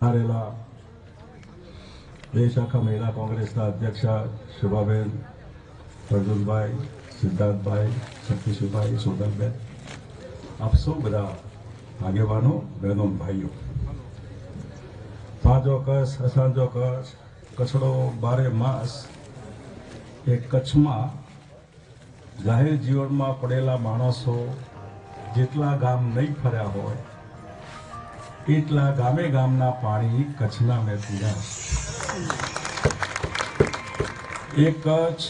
હારેલા દેશ આખા મહિલા કોંગ્રેસના અધ્યક્ષ શોભાબેન પ્રજુલભાઈ સિદ્ધાર્થભાઈ શક્તિશુભાઈ સોનલબેન આપ સૌ બધા આગેવાનો બહેનો ભાઈઓ પાંચો કચ્છ અસાંજો કચ્છ કચ્છડો બારે માસ એ કચ્છમાં જાહેર જીવનમાં પડેલા માણસો જેટલા ગામ નહીં ફર્યા હોય એટલા ગામે ગામના પાણી કચ્છના મેં પીધા એ કચ્છ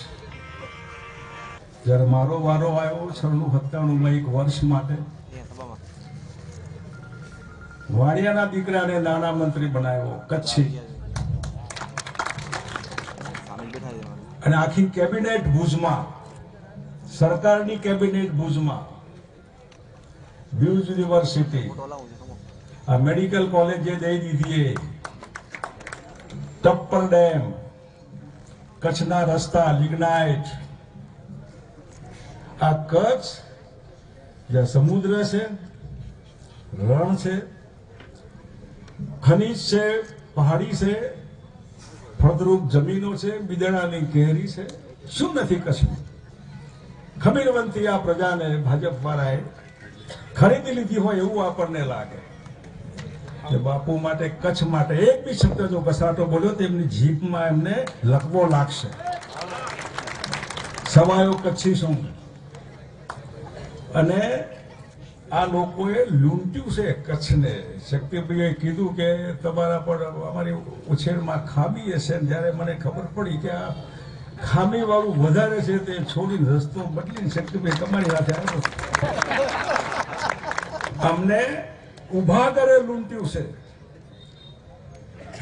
જ્યારે મારો વારો આવ્યો સત્તાણું સત્તાણુંમાં એક વર્ષ માટે. વાણિયાના દીકરાને નાણા મંત્રી બનાવ્યો, કચ્છી. અને આખી કેબિનેટ ભુજમાં, સરકારની કેબિનેટ ભુજમાં, ભુજ યુનિવર્સિટી આ મેડિકલ કોલેજ જે દઈ દીધી એ, ટપ્પર ડેમ, કચ્છના રસ્તા, લિગ્નાઇટ. આ કચ્છ જ્યાં સમુદ્ર છે, રણ છે, ખનીજ છે, પહાડી છે, ફળદ્રુપ જમીનો છે, બિદડાની કેરી છે, શું નથી કચ્છમાં ખમીરવંતી આ પ્રજાને ભાજપ વાળાએ ખરીદી લીધી હોય એવું આપણને લાગે. કે બાપુ માટે, કચ્છ માટે એક બી શબ્દ જો કસાટો બોલ્યો તો એમની જીભમાં એમને લખવો લાગશે. સવાયો કચ્છી શું અને આ લોકોએ લૂંટ્યું છે કચ્છને. શક્તિભાઈએ કીધું કે તમારા પર અમારી ઉછેરમાં ખામી હશે ને જ્યારે મને ખબર પડી કે આ ખામીવાળું વધારે છે તે છોડીને રસ્તો બદલીને શક્તિભાઈ તમારી સાથે આવ્યો. અમને ઊભા કરે લૂંટ્યું છે.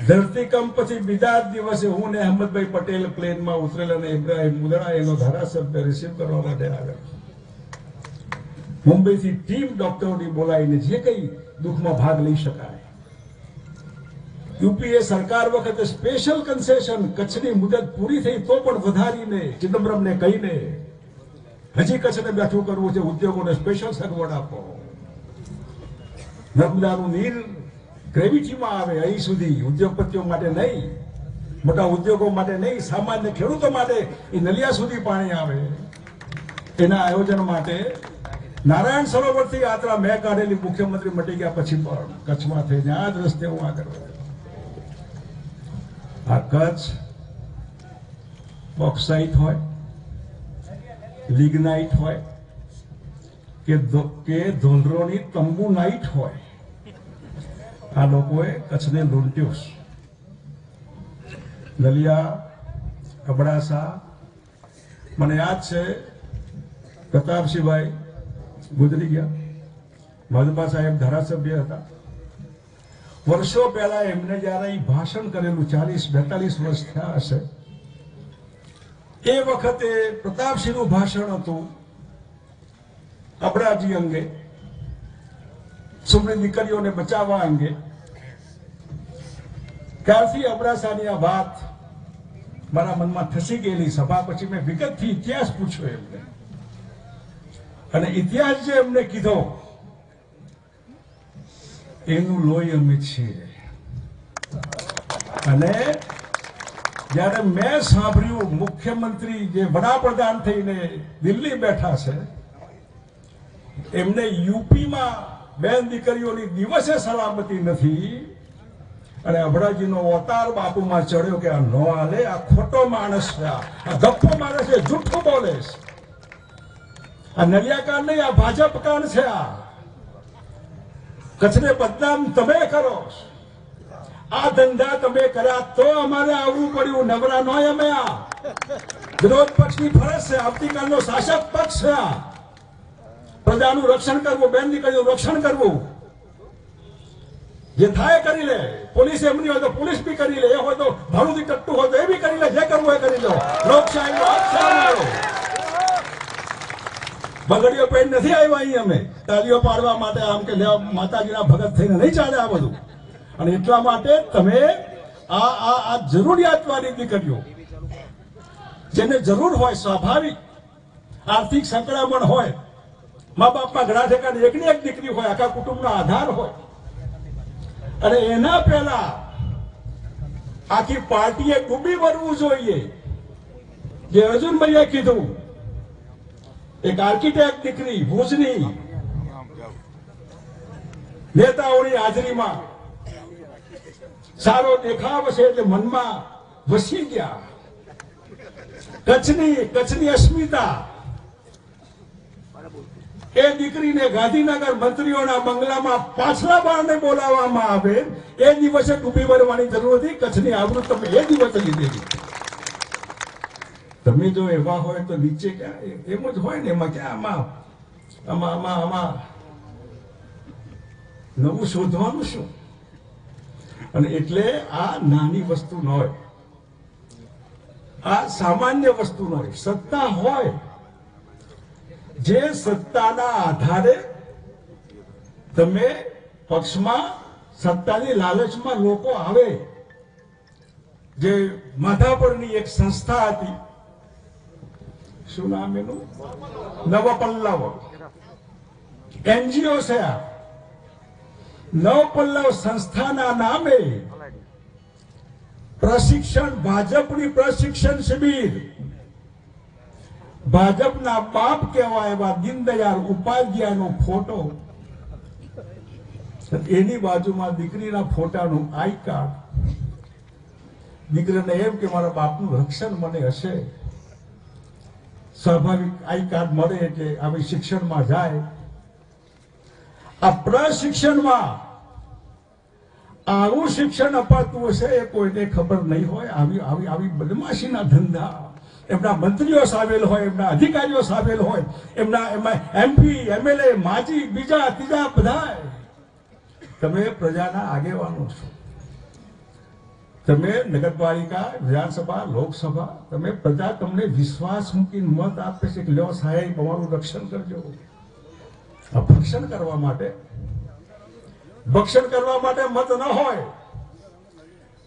ધરતીકંપ પછી બીજા દિવસે હું ને અહમદભાઈ પટેલ પ્લેનમાં ઉતરેલ અને ઇબ્રાહિમ મુદરા એનો ધારાસભ્ય રિસીવ કરવા માટે આવ્યા. મુંબઈથી ટીમ ડોક્ટરોની બોલાવીને જે કઈ દુઃખમાં ભાગ લઈ શકાય. યુપીએ સરકાર વખતે સ્પેશિયલ કન્સેશન કચ્છની મુદત પૂરી થઈ તો પણ વધારીને, ચિદમ્બરમને કહીને, હજી કચ્છને બેઠું કરવું છે, ઉદ્યોગોને સ્પેશિયલ સગવડ આપો. નર્મદાનું નીર ગ્રેવિટીમાં આવે, અહીં સુધી. ઉદ્યોગપતિઓ માટે નહીં, મોટા ઉદ્યોગો માટે નહીં, સામાન્ય ખેડૂતો માટે એ નલિયા સુધી પાણી આવે. એના આયોજન માટે નારાયણ સરોવરથી યાત્રા મેં કાઢેલી, મુખ્યમંત્રી મટી ગયા પછી પણ કચ્છમાં થઈને આ રસ્તે હું આગળ આ કચ્છ બોક્સાઇટ હોય લિગ્નાઇટ હોય, કે ધોલરોની તંબુ નાઇટ હોય. આ લોકોએ કચ્છને લૂંટ્યું. નલિયા અબડાસા, મને યાદ છે, પ્રતાપસિંહભાઈ ગુજરી ગયા. ભાજપા સાહેબ ધારાસભ્ય હતા. વર્ષો પહેલા એમને જયારે ભાષણ કરેલું, ચાલીસ, બેતાલીસ વર્ષ થયા હશે, એ વખતે પ્રતાપસિંહનું ભાષણ હતું અબડાજી અંગે. સુમરી દીકરીઓને બચાવવા અંગે ત્યારથી અબડાસાની આ વાત મારા મનમાં ઠસી ગયેલી. સભા પછી મેં વિગતથી ઇતિહાસ પૂછ્યો એમને. અને ઇતિહાસ જે એમને કીધો, એનું લોહી અમે છીએ. અને જ્યારે મેં સાંભળ્યું, મુખ્યમંત્રી જે વડાપ્રધાન થઈને દિલ્હી બેઠા છે, એમને યુપીમાં બેન દીકરીઓની દિવસે સલામતી નથી. અને અભડાજીનો અવતાર બાપુમાં ચડ્યો કે આ ન હાલે, આ ખોટો માણસ છે, આ ગપ્પો માણસ છે, જૂઠું બોલે છે. આ નલિયાકાંડ નહીં, આ ભાજપ કાંડ છે આ. કચ્છને બદનામ તમે કરો. આ ધંધા તમે કર્યા તો અમારે આવવું પડ્યું, નવરા નો અમે આ. વિરોધ પક્ષની ફરજ છે, આવતીકાલનો શાસક પક્ષ છે આ. પ્રજાનું રક્ષણ કરવું, બેન દીકરીનું રક્ષણ કરવું. જે થાય કરી લે. પોલીસ એમની હોય તો પોલીસ બી કરી લે. એ હોય તો ભાડુથી ટટ્ટું હોય તો એ બી કરી લે. જે કરવું એ કરી લો. લોકશાહીનો હક છે અમારો. નથી આવ્યા અહીં અમે. તાલીઓ પાડવા માટે આમ કે લેવા માતાજીના ભગત થઈને નહીં ચાલે આ બધું. અને એટલા માટે તમે આ આ આ જરૂરિયાતવાળી દીકરીઓ, જેને જરૂર હોય, સ્વાભાવિક, આર્થિક સંકળામણ હોય મા બાપમાં ઘણા ઠેકાણે એકની એક દીકરી હોય, આખા કુટુંબનો આધાર હોય. અને એના પહેલા આખી પાર્ટીએ ડૂબી મરવું જોઈએ. જે અર્જુનભાઈએ કીધું, એક આર્કિટેક્ટ દીકરી, ભુજની નેતાઓની હાજરીમાં સારો દેખાવ છે એટલે મનમાં વસી ગયા. કચ્છની કચ્છની અસ્મિતા એ દીકરીને ગાંધીનગર મંત્રીઓના બંગલામાં પાછલા બારણે બોલાવવામાં આવે, એ દિવસે ડૂબી મરવાની જરૂર હતી, કચ્છની આવૃત તમે એ દિવસે લીધેલી તમે જો એવા હોય તો નીચે ક્યાં એમ જ હોય ને, એમાં ક્યાં આમાં આમાં આમાં આમાં નવું શોધવાનું શું? અને એટલે આ નાની વસ્તુ ન હોય. આ સામાન્ય વસ્તુ ન હોય. સત્તા હોય જે સત્તાના આધારે તમે પક્ષમાં સત્તાની લાલચમાં લોકો આવે, જે માધાપરની એક સંસ્થા હતી, શું નામ એનું? નવપલ્લવ. એનજીઓ છે આ. નવપલ્લવ સંસ્થાના નામે પ્રશિક્ષણ, ભાજપની પ્રશિક્ષણ શિબિર ભાજપના બાપ કહેવાય એવા દીનદયાળ ઉપાધ્યાયનો ફોટો. એની બાજુમાં દીકરીના ફોટાનું આઈ કાર્ડ. દીકરીને એમ કે મારા બાપનું રક્ષણ મને હશે. સ્વાભાવિક આઈ કાર્ડ મળે એટલે આવી શિક્ષણમાં જાય. આ પ્રશિક્ષણમાં આવું શિક્ષણ અપાતું હશે એ કોઈને ખબર નહીં હોય. આવી આવી આવી બદમાશીના ધંધા. એમના મંત્રીઓ સામેલ હોય, એમના અધિકારીઓ સામેલ હોય, એમના એમાં એમપી એમએલએ માજી, બીજા, ત્રીજા બધા તમે પ્રજાના આગેવાનો છો. તમે નગરપાલિકા, વિધાનસભા, લોકસભા, તમે પ્રજા તમને વિશ્વાસ મૂકીને મત આપે છે કે લ્યો સાહેબ, અમારું રક્ષણ કરજો. ભક્ષણ કરવા માટે. ભક્ષણ કરવા માટે મત ન હોય.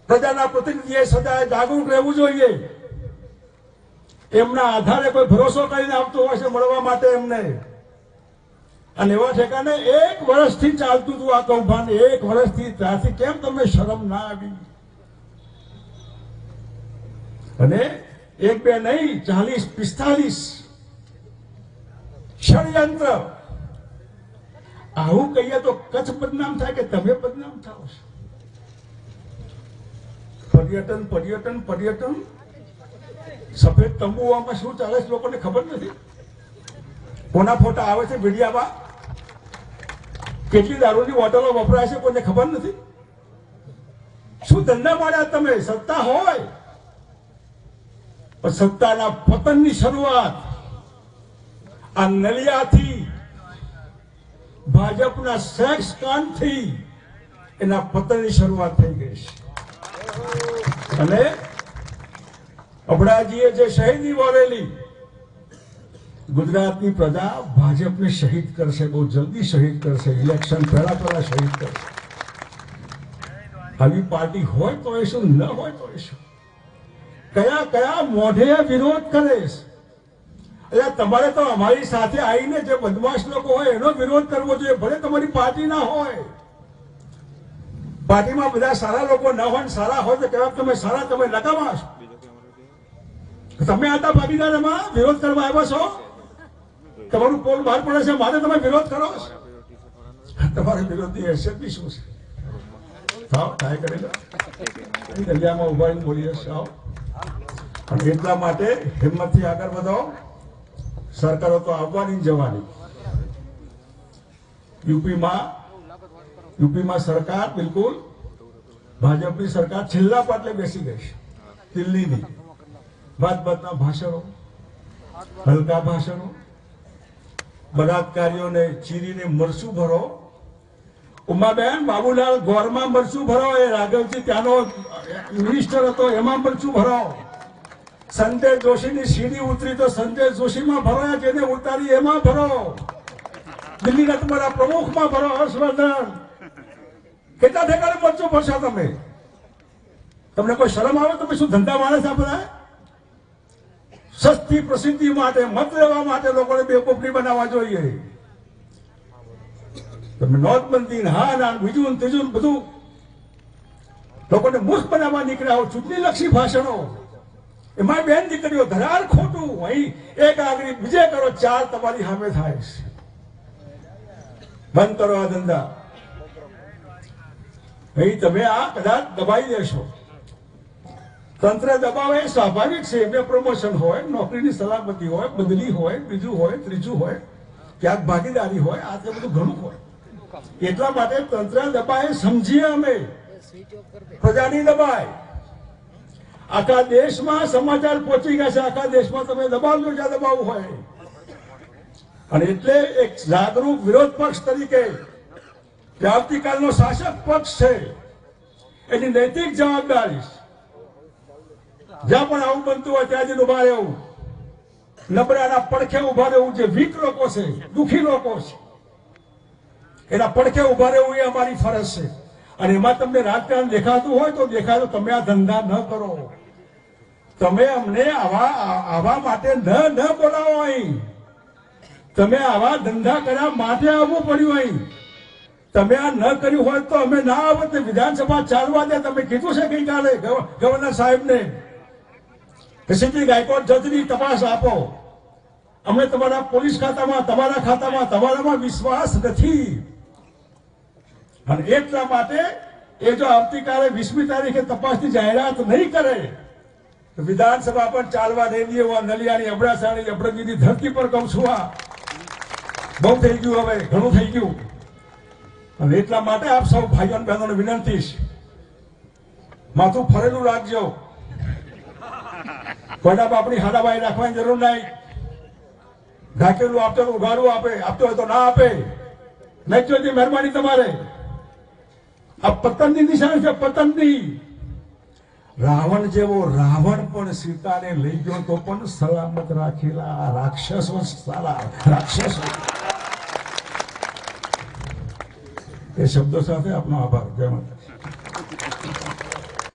પ્રજાના પ્રતિનિધિએ સદાય જાગૃત રહેવું જોઈએ. એમના આધારે કોઈ ભરોસો કરીને આવતો હોય છે મળવા માટે એમને. અને એવા ઠેકાને એક વર્ષથી ચાલતું હતું આ કૌભાંડ. એક વર્ષથી. ત્યાંથી કેમ તમને શરમ ના આવી? અને એક બે નહીં, ચાલીસ, પિસ્તાલીસ. ષડયંત્ર. આવું કહીએ તો કચ્છ બદનામ થાય કે તમે બદનામ થાવ પર્યટન પર્યટન પર્યટન. સફેદ તંબુઓમાં શું ચાલે છે લોકોને ખબર નથી? કોના ફોટા આવે છે મીડિયામાં? કેટલી દારૂની બોટલો વપરાય છે કોઈને ખબર નથી? શું ધંધા માર્યા તમે? સત્તા હોય. પણ સત્તાના પતનની શરૂઆત આ નલિયાથી, ભાજપના સેક્સ કાંડથી એના પતનની શરૂઆત થઈ ગઈ છે. અને અબડાજીએ જે શહીદી વાળેલી ગુજરાતની પ્રજા ભાજપને શહીદ કરશે, બહુ જલ્દી શહીદ કરશે, ઇલેક્શન પહેલા પહેલા શહીદ કરશે. આવી પાર્ટી હોય તો એ શું, ન હોય તો એ શું? કયા કયા મોઢે વિરોધ કરે છે? એટલે તમારે તો અમારી સાથે આવીને જે બદમાશ લોકો હોય એનો વિરોધ કરવો જોઈએ, ભલે તમારી પાર્ટી ના હોય. પાર્ટીમાં બધા સારા લોકો ન હોય સારા હોય તો કહેવાય તમે સારા, તમે નકામા છો તમે આટલા ભાગીદાર એમાં વિરોધ કરવા આવ્યા છો? તમારું પોલ બહાર પડે છે, મારે તમે વિરોધ કરો તમારે વિરોધની હેસિયત બી શું છે? થાવ ટ્રાય કરી દરિયામાં ઊભા રહીને બોલીએ, સાવ. અને એટલા માટે હિંમતથી આગળ વધો. સરકારો તો આવવાની જવાની. યુપીમાં યુપીમાં સરકાર બિલકુલ, ભાજપની સરકાર છેલ્લા પાટલે બેસી ગઈ છે. દિલ્હીની. બાદ બાદના ભાષણો, હલકા ભાષણો, બળાત્કારીઓને ચીરીને મરસું ભરો. ઉમાબેન, બાબુલાલ ગોરમાં મરચું ભરો. એ રાઘવજી ત્યાંનો મિનિસ્ટર હતો, એમાં મરચું ભરો. સંજય જોશીની સીડી ઉતરી તો સંજય જોશીમાં ભરો, જેને ઉતારી એમાં ભરો. દિલ્હીના તમારા પ્રમુખમાં ભરો, હર્ષવર્ધન. કેટલા ઠેકાણે મરચું ભરશો તમે? તમને કોઈ શરમ આવે? તમે શું ધંધા માણસ આ બધા? સસ્તી પ્રસિદ્ધિ માટે, મત લેવા માટે લોકોને બેવકૂફની બનાવવા જોઈએ. તમે નોટબંધી હા, ના, બીજું ત્રીજું બધું લોકોને મૂર્ખ બનાવવા નીકળ્યા હો, ચૂંટણી લક્ષી ભાષણો. એમાં બેન દીકરીઓ, ધરાર ખોટું. અહીં એક આગળ બીજે કરો, ચાર તમારી સામે થાય છે. બંધ કરો આ ધંધા. અહીં તમે આ કદાચ દબાઈ દેશો. તંત્ર દબાવે એ સ્વાભાવિક છે, એમને પ્રમોશન હોય, નોકરીની સલામતી હોય, બદલી હોય, બીજું હોય, ત્રીજું હોય, ક્યાંક ભાગીદારી હોય, આ તે બધું ઘણું હોય. એટલા માટે તંત્ર દબાય, સમજીએ અમે. પ્રજાની દબાય. આખા દેશમાં સમાચાર પહોંચી ગયા છે, આખા દેશમાં તમે દબાવજો, જ્યાં દબાવવું હોય. અને એટલે એક જાગૃત વિરોધ પક્ષ તરીકે આવતીકાલનો શાસક પક્ષ છે, એની નૈતિક જવાબદારી. જ્યાં પણ આવું બનતું હોય ત્યાં જઈને ઊભા રહેવું. નબળાના પડખે ઊભા રહેવું જે વીક લોકો છે, દુખી લોકો છે. એના પડખે ઊભા રહેવું એ અમારી ફરજ છે. અને એમાં તમને રાજકારણ દેખાતું હોય તો દેખાય તો તમે આ ધંધા ન કરો. તમે અમને આવા આવા માટે ન ન બોલાવો અહીં. તમે આવા ધંધા કર્યા માટે આવવું પડ્યું અહીં. તમે આ ન કર્યું હોય તો અમે ના આવત. વિધાનસભા ચાલવા દે. તમે કીધું છે ગઈકાલે ગવ- ગવર્નર સાહેબને? કે સીધી ગાયકોટ જજની તપાસ આપો. અમને તમારા પોલીસ ખાતામાં, તમારા ખાતામાં, તમારામાં વિશ્વાસ નથી. અને એટલા માટે એ જો આવતીકાલે વીસમી તારીખે તપાસની જાહેરાત નહીં કરે વિધાનસભા પર ચાલવા નહીં દે એવા નલિયાની અબડાસાની અબડગીની ધરતી પર કહું છું આ. બહુ થઈ ગયું હવે, ઘણું થઈ ગયું. અને એટલા માટે આપ સૌ ભાઈઓ બહેનોને વિનંતી છે. માથું ફરેલું રાખજો. કોઈના બાપની હાડાબાઈ રાખવાની જરૂર નહીં. ઢાકેલું આપતો ઉઘાડું આપે, આપતો હોય તો ના આપે. નહીં જોઈતી મહેરબાની તમારે. આ પતનની નિશાન છે પતનની રાવણ જેવો રાવણ પણ સીતાને લઈ ગયો તો પણ સલામત રાખેલા રાક્ષસો સારા રાક્ષસો. એ શબ્દો સાથે આપનો આભાર. જય માતા